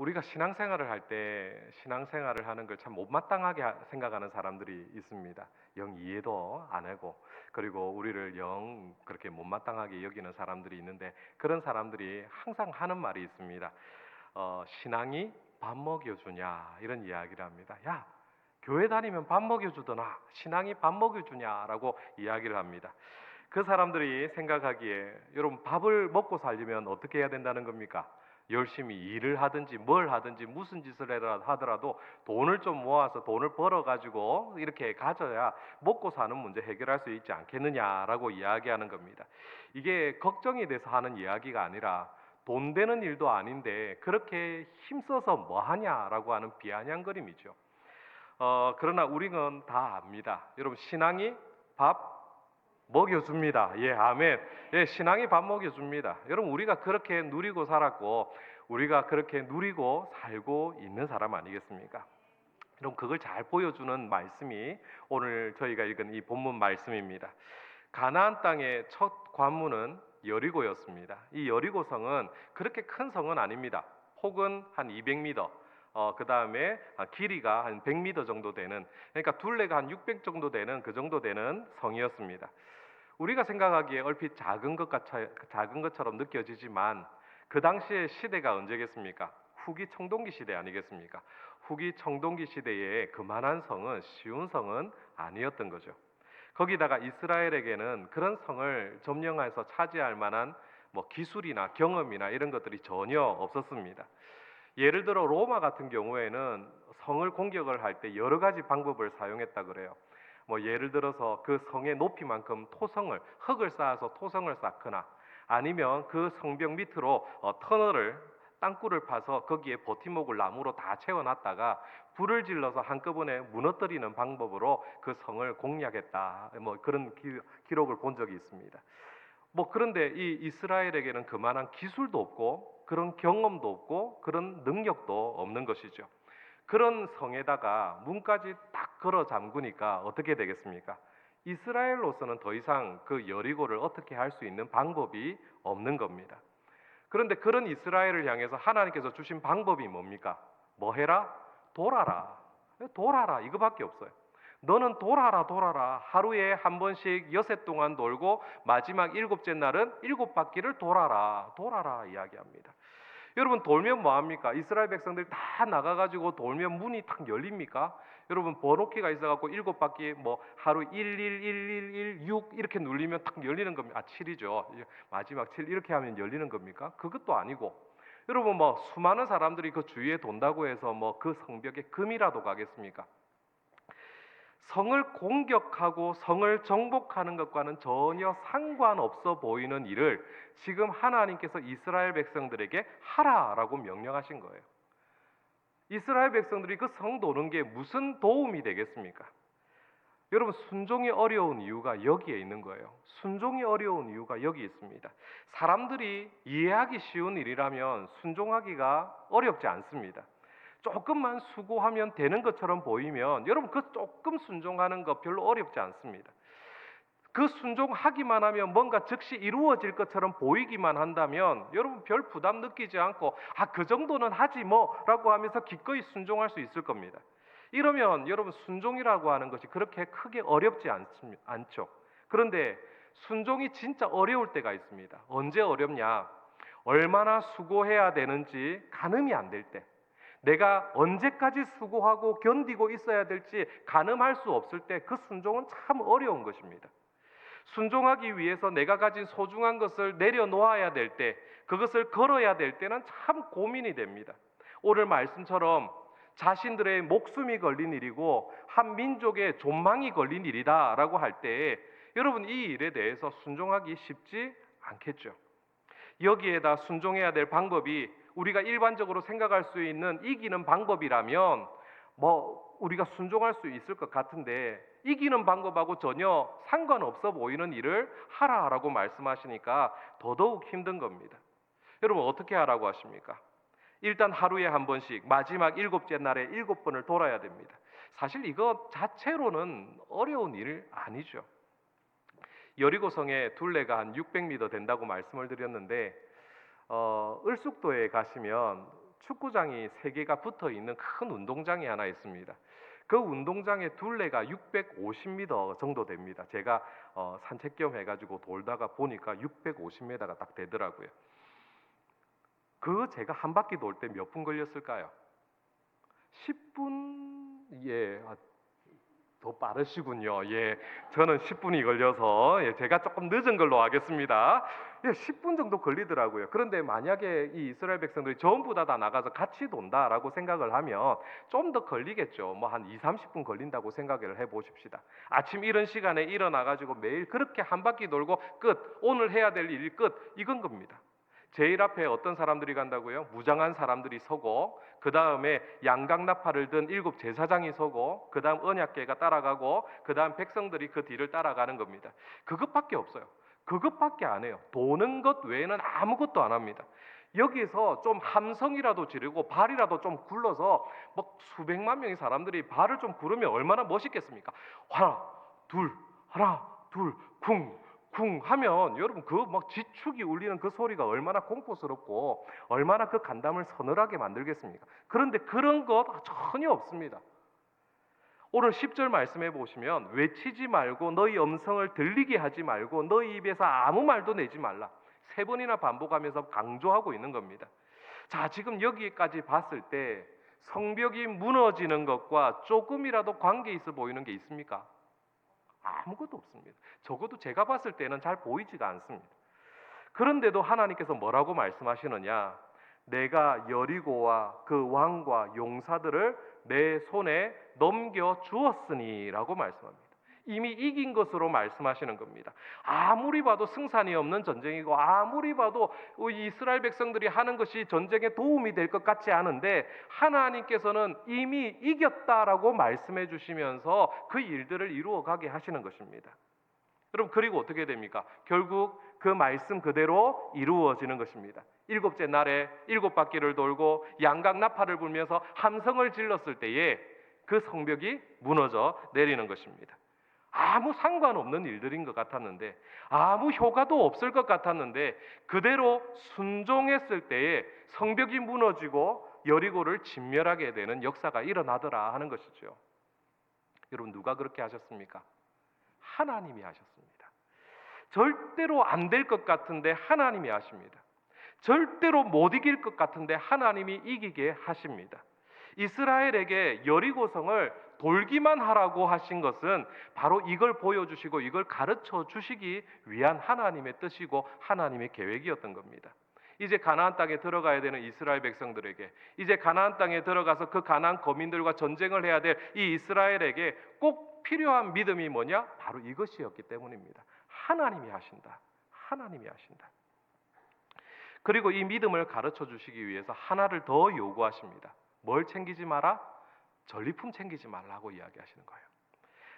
우리가 신앙생활을 할 때 신앙생활을 하는 걸 참 못마땅하게 하- 생각하는 사람들이 있습니다. 영 이해도 안 하고 그리고 우리를 영 그렇게 못마땅하게 여기는 사람들이 있는데 그런 사람들이 항상 하는 말이 있습니다. 어, 신앙이 밥 먹여주냐 이런 이야기를 합니다. 야 교회 다니면 밥 먹여주더나 신앙이 밥 먹여주냐라고 이야기를 합니다. 그 사람들이 생각하기에 여러분 밥을 먹고 살려면 어떻게 해야 된다는 겁니까? 열심히 일을 하든지 뭘 하든지 무슨 짓을 하더라도 돈을 좀 모아서 돈을 벌어 가지고 이렇게 가져야 먹고 사는 문제 해결할 수 있지 않겠느냐라고 이야기하는 겁니다. 이게 걱정이 돼서 하는 이야기가 아니라 돈 되는 일도 아닌데 그렇게 힘써서 뭐 하냐라고 하는 비아냥거림이죠. 어, 그러나 우리는 다 압니다. 여러분 신앙이 밥 먹여줍니다. 예, 아멘. 예, 신앙이 밥 먹여줍니다. 여러분 우리가 그렇게 누리고 살았고 우리가 그렇게 누리고 살고 있는 사람 아니겠습니까? 여러분 그걸 잘 보여주는 말씀이 오늘 저희가 읽은 이 본문 말씀입니다. 가나안 땅의 첫 관문은 여리고였습니다. 이 여리고성은 그렇게 큰 성은 아닙니다. 혹은 한 200m, 어, 그 다음에 길이가 한 100m 정도 되는, 그러니까 둘레가 한 600 정도 되는 그 정도 되는 성이었습니다. 우리가 생각하기에 얼핏 작은 것 같아, 작은 것처럼 느껴지지만 그 당시의 시대가 언제겠습니까? 후기 청동기 시대 아니겠습니까? 후기 청동기 시대에 그만한 성은 쉬운 성은 아니었던 거죠. 거기다가 이스라엘에게는 그런 성을 점령해서 차지할 만한 뭐 기술이나 경험이나 이런 것들이 전혀 없었습니다. 예를 들어 로마 같은 경우에는 성을 공격을 할 때 여러 가지 방법을 사용했다 그래요. 뭐 예를 들어서 그 성의 높이만큼 토성을 흙을 쌓아서 토성을 쌓거나 아니면 그 성벽 밑으로 어, 터널을 땅굴을 파서 거기에 버팀목을 나무로 다 채워놨다가 불을 질러서 한꺼번에 무너뜨리는 방법으로 그 성을 공략했다. 뭐 그런 기, 기록을 본 적이 있습니다. 뭐 그런데 이 이스라엘에게는 그만한 기술도 없고 그런 경험도 없고 그런 능력도 없는 것이죠. 그런 성에다가 문까지 딱 걸어 잠그니까 어떻게 되겠습니까? 이스라엘로서는 더 이상 그 여리고를 어떻게 할 수 있는 방법이 없는 겁니다. 그런데 그런 이스라엘을 향해서 하나님께서 주신 방법이 뭡니까? 뭐 해라? 돌아라. 돌아라. 이거밖에 없어요. 너는 돌아라, 돌아라. 하루에 한 번씩 여섯 동안 돌고 마지막 일곱째 날은 일곱 바퀴를 돌아라, 돌아라 이야기합니다. 여러분 돌면 뭐 합니까? 이스라엘 백성들 다 나가가지고 돌면 문이 탁 열립니까? 여러분 번호키가 있어갖고 일곱 바퀴 뭐 하루 111116 이렇게 눌리면 탁 열리는 겁니다. 아 7이죠. 마지막 7 이렇게 하면 열리는 겁니까? 그것도 아니고 여러분 뭐 수많은 사람들이 그 주위에 돈다고 해서 뭐 그 성벽에 금이라도 가겠습니까? 성을 공격하고 성을 정복하는 것과는 전혀 상관없어 보이는 일을 지금 하나님께서 이스라엘 백성들에게 하라라고 명령하신 거예요. 이스라엘 백성들이 그 성 도는 게 무슨 도움이 되겠습니까? 여러분 순종이 어려운 이유가 여기에 있는 거예요. 순종이 어려운 이유가 여기 있습니다. 사람들이 이해하기 쉬운 일이라면 순종하기가 어렵지 않습니다. 조금만 수고하면 되는 것처럼 보이면 여러분 그 조금 순종하는 거 별로 어렵지 않습니다. 그 순종하기만 하면 뭔가 즉시 이루어질 것처럼 보이기만 한다면 여러분 별 부담 느끼지 않고 아 그 정도는 하지 뭐라고 하면서 기꺼이 순종할 수 있을 겁니다. 이러면 여러분 순종이라고 하는 것이 그렇게 크게 어렵지. 않죠. 그런데 순종이 진짜 어려울 때가 있습니다. 언제 어렵냐? 얼마나 수고해야 되는지 가늠이 안 될 때. 내가 언제까지 수고하고 견디고 있어야 될지 가늠할 수 없을 때 그 순종은 참 어려운 것입니다. 순종하기 위해서 내가 가진 소중한 것을 내려놓아야 될 때, 그것을 걸어야 될 때는 참 고민이 됩니다. 오늘 말씀처럼 자신들의 목숨이 걸린 일이고 한 민족의 존망이 걸린 일이다라고 할때 여러분 이 일에 대해서 순종하기 쉽지 않겠죠. 여기에다 순종해야 될 방법이 우리가 일반적으로 생각할 수 있는 이기는 방법이라면 뭐 우리가 순종할 수 있을 것 같은데 이기는 방법하고 전혀 상관없어 보이는 일을 하라 라고 말씀하시니까 더더욱 힘든 겁니다. 여러분 어떻게 하라고 하십니까? 일단 하루에 한 번씩 마지막 일곱째 날에 일곱 번을 돌아야 됩니다. 사실 이거 자체로는 어려운 일 아니죠. 여리고성의 둘레가 한 600m 된다고 말씀을 드렸는데 어, 을숙도에 가시면 축구장이 세 개가 붙어 있는 큰 운동장이 하나 있습니다. 그 운동장의 둘레가 650m 정도 됩니다. 제가 어, 산책 겸 해가지고 돌다가 보니까 650m가 딱 되더라고요. 그 제가 한 바퀴 돌 때 몇 분 걸렸을까요? 10분 예. 아, 더 빠르시군요. 예. 저는 10분이 걸려서 예, 제가 조금 늦은 걸로 하겠습니다. 예, 10분 정도 걸리더라고요. 그런데 만약에 이 이스라엘 백성들이 전부 다 다 나가서 같이 돈다라고 생각을 하면 좀 더 걸리겠죠. 뭐 한 2, 30분 걸린다고 생각을 해 보십시다. 아침 이런 시간에 일어나 가지고 매일 그렇게 한 바퀴 돌고 끝. 오늘 해야 될 일 끝. 이건 겁니다. 제일 앞에 어떤 사람들이 간다고요? 무장한 사람들이 서고 그 다음에 양강나팔을 든 일곱 제사장이 서고 그 다음 언약계가 따라가고 그 다음 백성들이 그 뒤를 따라가는 겁니다. 그것밖에 없어요. 그것밖에 안 해요. 도는 것 외에는 아무것도 안 합니다. 여기서 좀 함성이라도 지르고 발이라도 좀 굴러서 막 수백만 명의 사람들이 발을 좀 구르면 얼마나 멋있겠습니까? 하나, 둘, 하나, 둘, 쿵, 쿵 하면 여러분 그 막 지축이 울리는 그 소리가 얼마나 공포스럽고 얼마나 그 간담을 서늘하게 만들겠습니까? 그런데 그런 것 전혀 없습니다. 오늘 10절 말씀해 보시면 외치지 말고 너희 음성을 들리게 하지 말고 너희 입에서 아무 말도 내지 말라. 세 번이나 반복하면서 강조하고 있는 겁니다. 자, 지금 여기까지 봤을 때 성벽이 무너지는 것과 조금이라도 관계 있어 보이는 게 있습니까? 아무것도 없습니다. 적어도 제가 봤을 때는 잘 보이지가 않습니다. 그런데도 하나님께서 뭐라고 말씀하시느냐? 내가 여리고와 그 왕과 용사들을 내 손에 넘겨 주었으니라고 말씀합니다. 이미 이긴 것으로 말씀하시는 겁니다. 아무리 봐도 승산이 없는 전쟁이고 아무리 봐도 이스라엘 백성들이 하는 것이 전쟁에 도움이 될 것 같지 않은데 하나님께서는 이미 이겼다라고 말씀해 주시면서 그 일들을 이루어 가게 하시는 것입니다. 여러분 그리고 어떻게 됩니까? 결국 그 말씀 그대로 이루어지는 것입니다. 일곱째 날에 일곱 바퀴를 돌고 양각 나팔을 불면서 함성을 질렀을 때에 그 성벽이 무너져 내리는 것입니다. 아무 상관없는 일들인 것 같았는데 아무 효과도 없을 것 같았는데 그대로 순종했을 때에 성벽이 무너지고 여리고를 진멸하게 되는 역사가 일어나더라 하는 것이죠. 여러분 누가 그렇게 하셨습니까? 하나님이 하셨습니다. 절대로 안 될 것 같은데 하나님이 하십니다. 절대로 못 이길 것 같은데 하나님이 이기게 하십니다. 이스라엘에게 여리고성을 돌기만 하라고 하신 것은 바로 이걸 보여주시고 이걸 가르쳐 주시기 위한 하나님의 뜻이고 하나님의 계획이었던 겁니다. 이제 가나안 땅에 들어가야 되는 이스라엘 백성들에게 이제 가나안 땅에 들어가서 그 가나안 거민들과 전쟁을 해야 될 이 이스라엘에게 꼭 필요한 믿음이 뭐냐? 바로 이것이었기 때문입니다. 하나님이 하신다. 하나님이 하신다. 그리고 이 믿음을 가르쳐 주시기 위해서 하나를 더 요구하십니다. 뭘 챙기지 마라? 전리품 챙기지 말라고 이야기하시는 거예요.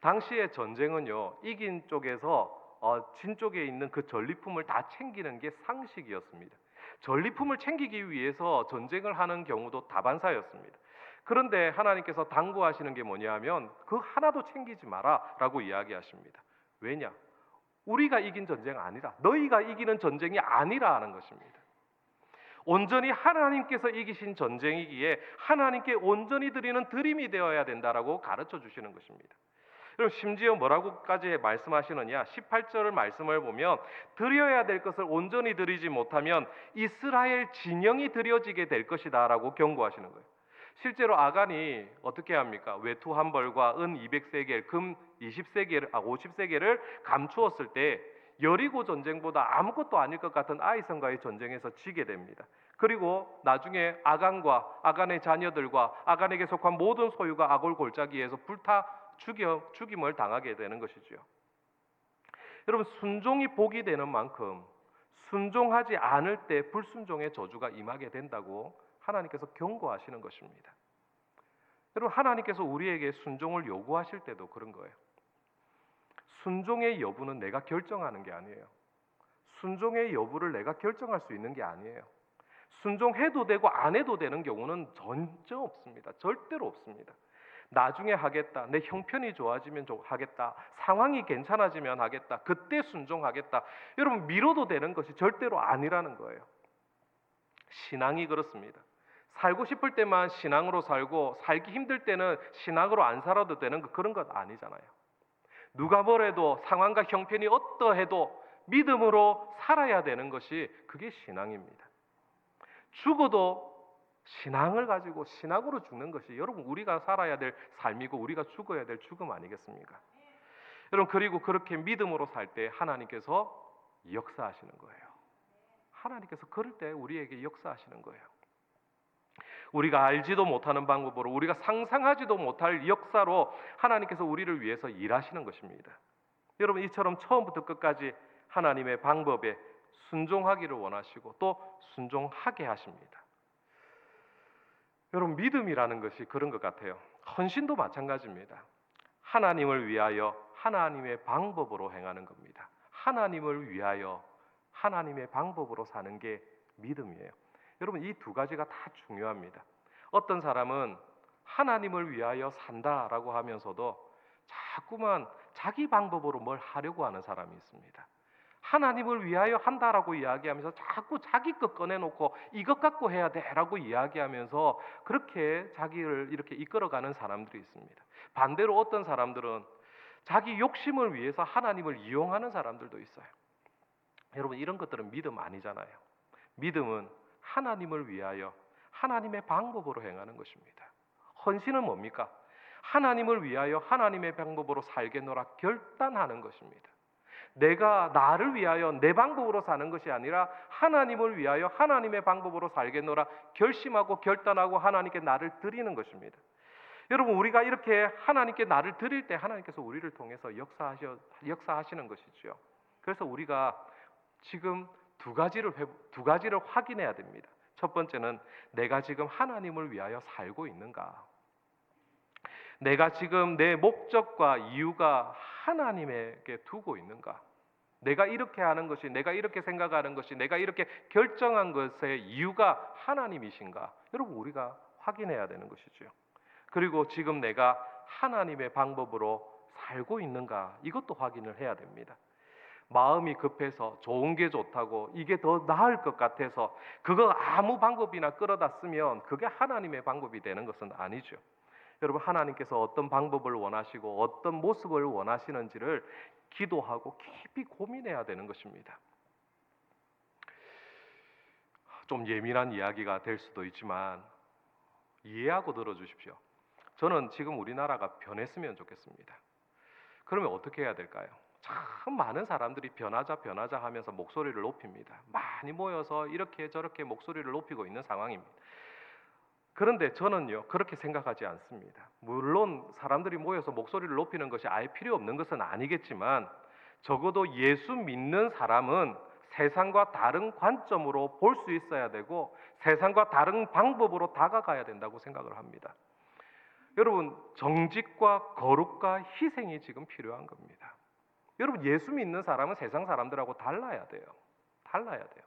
당시의 전쟁은요, 이긴 쪽에서 어, 진 쪽에 있는 그 전리품을 다 챙기는 게 상식이었습니다. 전리품을 챙기기 위해서 전쟁을 하는 경우도 다반사였습니다. 그런데 하나님께서 당부하시는 게 뭐냐면 그 하나도 챙기지 마라라고 이야기하십니다. 왜냐? 우리가 이긴 전쟁 아니라 너희가 이기는 전쟁이 아니라 하는 것입니다. 온전히 하나님께서 이기신 전쟁이기에 하나님께 온전히 드리는 드림이 되어야 된다라고 가르쳐 주시는 것입니다. 그럼 심지어 뭐라고까지 말씀하시느냐? 18절을 말씀을 보면 드려야 될 것을 온전히 드리지 못하면 이스라엘 진영이 드려지게 될 것이다라고 경고하시는 거예요. 실제로 아간이 어떻게 합니까? 외투 한 벌과 은 200세겔, 금 20세겔, 아 50세겔을 감추었을 때 여리고 전쟁보다 아무것도 아닐 것 같은 아이성과의 전쟁에서 지게 됩니다. 그리고 나중에 아간과 아간의 자녀들과 아간에게 속한 모든 소유가 아골 골짜기에서 불타 죽여, 죽임을 당하게 되는 것이죠. 여러분 순종이 복이 되는 만큼 순종하지 않을 때 불순종의 저주가 임하게 된다고 하나님께서 경고하시는 것입니다. 여러분 하나님께서 우리에게 순종을 요구하실 때도 그런 거예요. 순종의 여부는 내가 결정하는 게 아니에요. 순종의 여부를 내가 결정할 수 있는 게 아니에요. 순종해도 되고 안 해도 되는 경우는 전혀 없습니다. 절대로 없습니다. 나중에 하겠다. 내 형편이 좋아지면 하겠다. 상황이 괜찮아지면 하겠다. 그때 순종하겠다. 여러분 미뤄도 되는 것이 절대로 아니라는 거예요. 신앙이 그렇습니다. 살고 싶을 때만 신앙으로 살고 살기 힘들 때는 신앙으로 안 살아도 되는 거 그런 것 아니잖아요. 누가 뭐래도 상황과 형편이 어떠해도 믿음으로 살아야 되는 것이 그게 신앙입니다. 죽어도 신앙을 가지고 신앙으로 죽는 것이 여러분 우리가 살아야 될 삶이고 우리가 죽어야 될 죽음 아니겠습니까? 여러분 그리고 그렇게 믿음으로 살 때 하나님께서 역사하시는 거예요. 하나님께서 그럴 때 우리에게 역사하시는 거예요. 우리가 알지도 못하는 방법으로 우리가 상상하지도 못할 역사로 하나님께서 우리를 위해서 일하시는 것입니다. 여러분 이처럼 처음부터 끝까지 하나님의 방법에 순종하기를 원하시고 또 순종하게 하십니다. 여러분 믿음이라는 것이 그런 것 같아요. 헌신도 마찬가지입니다. 하나님을 위하여 하나님의 방법으로 행하는 겁니다. 하나님을 위하여 하나님의 방법으로 사는 게 믿음이에요. 여러분 이 두 가지가 다 중요합니다. 어떤 사람은 하나님을 위하여 산다라고 하면서도 자꾸만 자기 방법으로 뭘 하려고 하는 사람이 있습니다. 하나님을 위하여 한다라고 이야기하면서 자꾸 자기 것 꺼내놓고 이것 갖고 해야 돼라고 이야기하면서 그렇게 자기를 이렇게 이끌어가는 사람들이 있습니다. 반대로 어떤 사람들은 자기 욕심을 위해서 하나님을 이용하는 사람들도 있어요. 여러분 이런 것들은 믿음 아니잖아요. 믿음은 하나님을 위하여 하나님의 방법으로 행하는 것입니다. 헌신은 뭡니까? 하나님을 위하여 하나님의 방법으로 살겠노라 결단하는 것입니다. 내가 나를 위하여 내 방법으로 사는 것이 아니라 하나님을 위하여 하나님의 방법으로 살겠노라 결심하고 결단하고 하나님께 나를 드리는 것입니다. 여러분 우리가 이렇게 하나님께 나를 드릴 때 하나님께서 우리를 통해서 역사하셔 역사하시는 것이죠. 그래서 우리가 지금 두 가지를 회, 두 가지를 확인해야 됩니다. 첫 번째는 내가 지금 하나님을 위하여 살고 있는가? 내가 지금 내 목적과 이유가 하나님에게 두고 있는가? 내가 이렇게 하는 것이, 내가 이렇게 생각하는 것이, 내가 이렇게 결정한 것의 이유가 하나님이신가? 여러분, 우리가 확인해야 되는 것이죠. 그리고 지금 내가 하나님의 방법으로 살고 있는가? 이것도 확인을 해야 됩니다. 마음이 급해서 좋은 게 좋다고 이게 더 나을 것 같아서 그거 아무 방법이나 끌어다 쓰면 그게 하나님의 방법이 되는 것은 아니죠. 여러분 하나님께서 어떤 방법을 원하시고 어떤 모습을 원하시는지를 기도하고 깊이 고민해야 되는 것입니다. 좀 예민한 이야기가 될 수도 있지만 이해하고 들어주십시오. 저는 지금 우리나라가 변했으면 좋겠습니다. 그러면 어떻게 해야 될까요? 참 많은 사람들이 변하자 변하자 하면서 목소리를 높입니다. 많이 모여서 이렇게 저렇게 목소리를 높이고 있는 상황입니다. 그런데 저는요 그렇게 생각하지 않습니다. 물론 사람들이 모여서 목소리를 높이는 것이 아예 필요 없는 것은 아니겠지만 적어도 예수 믿는 사람은 세상과 다른 관점으로 볼 수 있어야 되고 세상과 다른 방법으로 다가가야 된다고 생각을 합니다. 여러분 정직과 거룩과 희생이 지금 필요한 겁니다. 여러분 예수 믿는 사람은 세상 사람들하고 달라야 돼요. 달라야 돼요.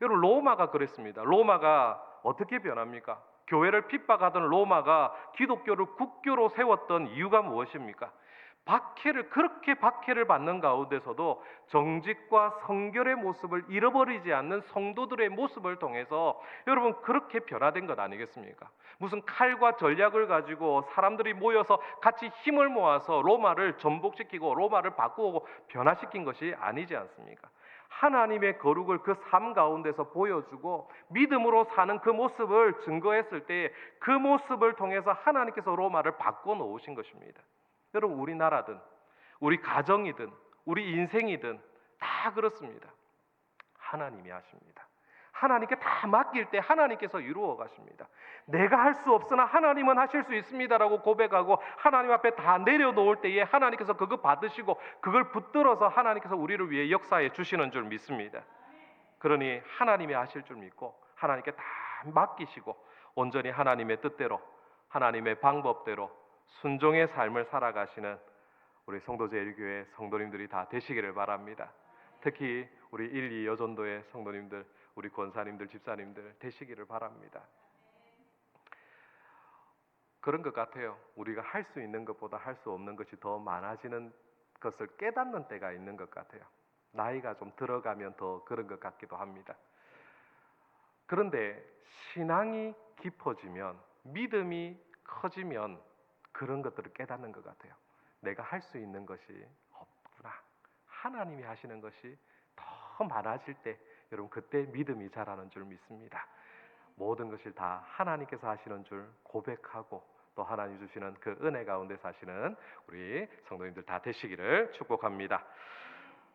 여러분 로마가 그랬습니다. 로마가 어떻게 변합니까? 교회를 핍박하던 로마가 기독교를 국교로 세웠던 이유가 무엇입니까? 박해를 그렇게 박해를 받는 가운데서도 정직과 성결의 모습을 잃어버리지 않는 성도들의 모습을 통해서 여러분 그렇게 변화된 것 아니겠습니까? 무슨 칼과 전략을 가지고 사람들이 모여서 같이 힘을 모아서 로마를 전복시키고 로마를 바꾸고 변화시킨 것이 아니지 않습니까? 하나님의 거룩을 그 삶 가운데서 보여주고 믿음으로 사는 그 모습을 증거했을 때 그 모습을 통해서 하나님께서 로마를 바꿔 놓으신 것입니다. 여러분 우리나라든 우리 가정이든 우리 인생이든 다 그렇습니다. 하나님이 하십니다. 하나님께 다 맡길 때 하나님께서 이루어 가십니다. 내가 할 수 없으나 하나님은 하실 수 있습니다라고 고백하고 하나님 앞에 다 내려놓을 때에 하나님께서 그거 받으시고 그걸 붙들어서 하나님께서 우리를 위해 역사해 주시는 줄 믿습니다. 그러니 하나님이 하실 줄 믿고 하나님께 다 맡기시고 온전히 하나님의 뜻대로 하나님의 방법대로 순종의 삶을 살아가시는 우리 성도제일교회 성도님들이 다 되시기를 바랍니다. 특히 우리 1, 2 여전도의 성도님들, 우리 권사님들, 집사님들 되시기를 바랍니다. 그런 것 같아요. 우리가 할 수 있는 것보다 할 수 없는 것이 더 많아지는 것을 깨닫는 때가 있는 것 같아요. 나이가 좀 들어가면 더 그런 것 같기도 합니다. 그런데 신앙이 깊어지면 믿음이 커지면 그런 것들을 깨닫는 것 같아요. 내가 할 수 있는 것이 없구나. 하나님이 하시는 것이 더 많아질 때 여러분 그때 믿음이 자라는 줄 믿습니다. 모든 것을 다 하나님께서 하시는 줄 고백하고 또 하나님 주시는 그 은혜 가운데 사시는 우리 성도님들 다 되시기를 축복합니다.